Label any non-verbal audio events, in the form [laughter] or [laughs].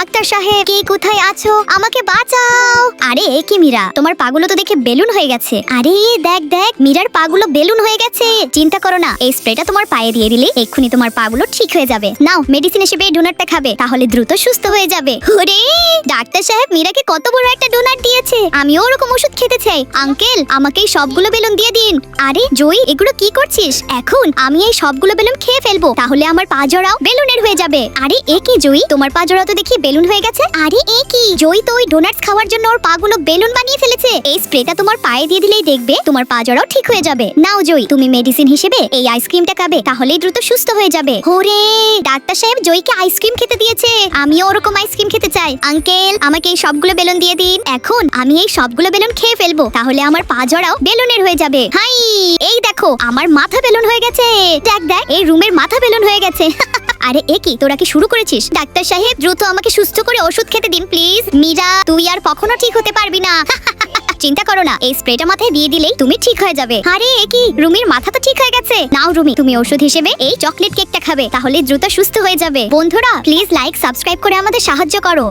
Doctor সাহেব, কে কোথায় আছো? আমাকে বাঁচাও। আরে কি মীরা? তোমার পাগুলো তো দেখে বেলুন হয়ে গেছে। আরে, দেখ দেখ, মীরার পাগুলো বেলুন হয়ে গেছে। চিন্তা করো না, এই স্প্রেটা তোমার পায়ে দিয়ে দিলে এক্ষুনি তোমার পাগুলো ঠিক হয়ে যাবে। নাও মেডিসিন হিসেবে এই ডোনারটা খাবে, তাহলে দ্রুত সুস্থ হয়ে যাবে। ওরে, ডাক্তার সাহেব মীরাকে কত বড় একটা ডোনার দিয়েছে। আমিও ওরকম ওষুধ খেতে চাই। আঙ্কেল, আমাকে এই সবগুলো বেলুন দিয়ে দিন। আরে জয়ী এগুলো কি করছিস? এখন আমি এই সবগুলো বেলুন খেয়ে ফেলব, তাহলে আমার পা জোড়াও, বেলুনের হয়ে যাবে। আরে, এ কি জয়ী তোমার পা জোড়া তো দেখি বেলুন হয়ে গেছে? আরে, এ কি? জয়ী তো ওই ডোনাটস খাওয়ার জন্য ওর পাগুলো বেলুন বানিয়ে ফেলেছে। এই স্প্রেটা তোমার পায়ে দিয়ে দিলেই দেখবে, তোমার পা জোড়াও ঠিক হয়ে যাবে। নাও জয়ী, তুমি মেডিসিন হিসেবে এই আইসক্রিমটা খাবে, তাহলেই দ্রুত সুস্থ হয়ে যাবে। ওরে, ডাক্তার সাহেব জয়ীকে আইসক্রিম খেতে দিয়েছে। আমিও ওরকম আইসক্রিম খেতে চাই। আঙ্কেল আমাকে এই সবগুলো বেলুন দিয়ে দিন। এখন আমি এই সবগুলো বেলুন খেয়ে ফেলব, তাহলে আমার পা জড়াও বেলুনের হয়ে যাবে। হাই, এই দেখো, আমার মাথা বেলুন হয়ে গেছে। দেখ দেখ, এই রুমের মাথা বেলুন হয়ে গেছে। [laughs] আরে, এ কি? তোরা কি শুরু করেছিস? ডাক্তার সাহেব, দ্রুত আমাকে সুস্থ করে ওষুধ খেতে দিন, প্লিজ। মীরা, তুই আর কখনো ঠিক হতে পারবি না। [laughs] চিন্তা করো না, এই স্প্রেটা মাথায় দিয়ে দিলেই তুমি ঠিক হয়ে যাবে। আরে কি? রুমির মাথা তো ঠিক হয়ে গেছে। নাও, রুমি, তুমি ওষুধ হিসেবে এই চকলেট কেকটা খাবে, তাহলে দ্রুত সুস্থ হয়ে যাবে। বন্ধুরা, প্লিজ লাইক, সাবস্ক্রাইব করে আমাদের সাহায্য করো।